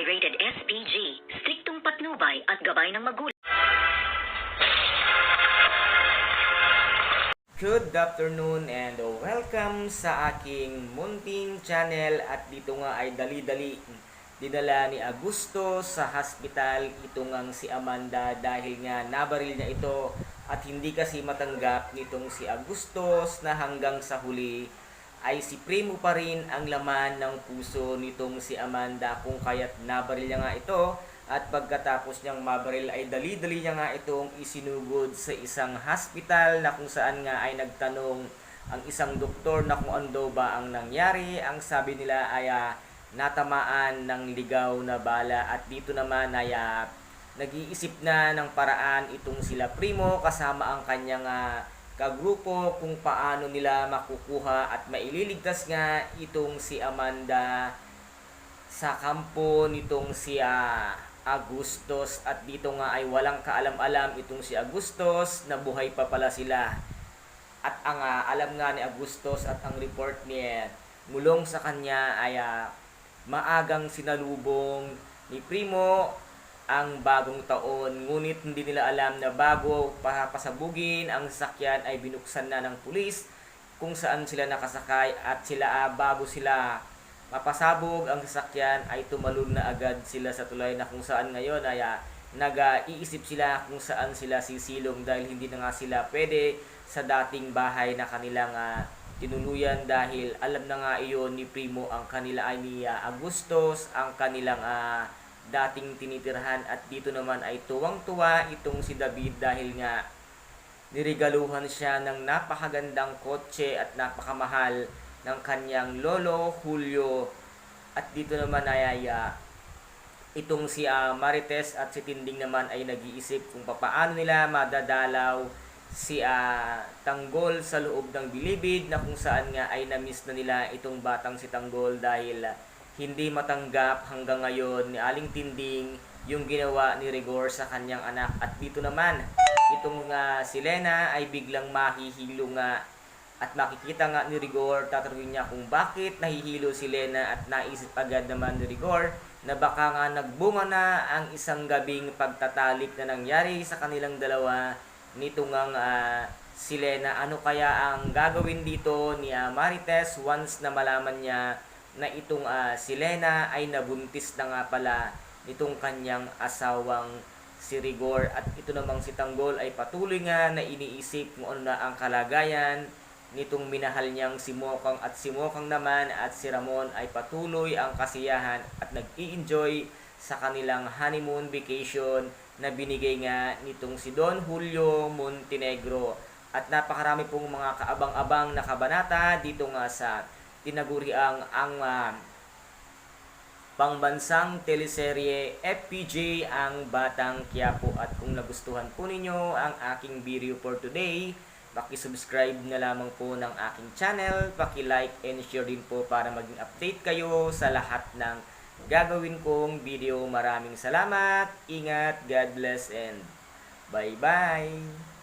ay rated SPG, striktong patnubay at gabay ng magulang. Good afternoon and welcome sa aking munting channel at dito nga ay dali-dali dinala ni Augusto sa hospital ito ngang si Amanda dahil nga nabaril niya ito at hindi kasi matanggap nitong si Agustos na hanggang sa huli ay si Primo pa rin ang laman ng puso nitong si Amanda kung kaya't nabaril niya nga ito at pagkatapos niyang mabaril ay dali-dali niya nga itong isinugod sa isang hospital na kung saan nga ay nagtanong ang isang doktor na kung ano ba ang nangyari. Ang sabi nila ay ah, natamaan ng ligaw na bala at dito naman ay ah, nag-iisip na ng paraan itong sila Primo kasama ang kanyang ah, kagrupo kung paano nila makukuha at maililigtas nga itong si Amanda sa kampo nitong si ah, Agustos at dito nga ay walang kaalam-alam itong si Agustos na buhay pa pala sila. At ang ah, alam nga ni Agustos at ang report niya mulong sa kanya ay ah, maagang sinalubong ni Primo ang bagong taon. Ngunit hindi nila alam na bago papasabugin ang sasakyan ay binuksan na ng pulis kung saan sila nakasakay at sila ah, bago sila mapasabog ang sasakyan ay tumalon na agad sila sa tulay na kung saan ngayon ay ah, nag-iisip sila kung saan sila sisilong dahil hindi na nga sila pwede sa dating bahay na kanilang ah, tinuluyan dahil alam na nga iyon ni Primo ang kanila ay ni ah, Agustos ang kanilang ah, dating tinitirhan at dito naman ay tuwang-tuwa itong si David dahil nga nirigaluhan siya ng napakagandang kotse at napakamahal ng kanyang lolo Julio. At dito naman ay ah, itong si ah, Marites at si Tinding naman ay nag-iisip kung papaano nila madadalaw si ah, Tanggol sa loob ng bilibid na kung saan nga ay na-miss na nila itong batang si Tanggol dahil ah, hindi matanggap hanggang ngayon ni Aling Tinding yung ginawa ni Rigor sa kanyang anak at dito naman itong nga si Lena ay biglang mahihilo nga at makikita nga ni Rigor, tatanungin niya kung bakit nahihilo si Lena at naisip agad naman ni Rigor na baka nga nagbunga na ang isang gabing pagtatalik na nangyari sa kanilang dalawa nito ngang ah, si Lena. Ano kaya ang gagawin dito ni ah, Marites once na malaman niya na itong ah, si Lena ay nabuntis na nga pala nitong kanyang asawang si Rigor. At ito namang si Tanggol ay patuloy nga na iniisip kung ano na ang kalagayan nitong minahal niyang si Mokang. At si Mokang naman at si Ramon ay patuloy ang kasiyahan at nag-i-enjoy sa kanilang honeymoon vacation na binigay nga nitong si Don Julio Montenegro. At napakarami pong mga kaabang-abang na kabanata dito nga sa tinaguriang ang ah, pangbansang teleserye FPJ ang Batang Quiapo at kung nagustuhan po ninyo ang aking video for today paki-subscribe na lamang po ng aking channel, paki-like and share din po para maging update kayo sa lahat ng gagawin kong video. Maraming salamat, ingat, God bless and bye-bye!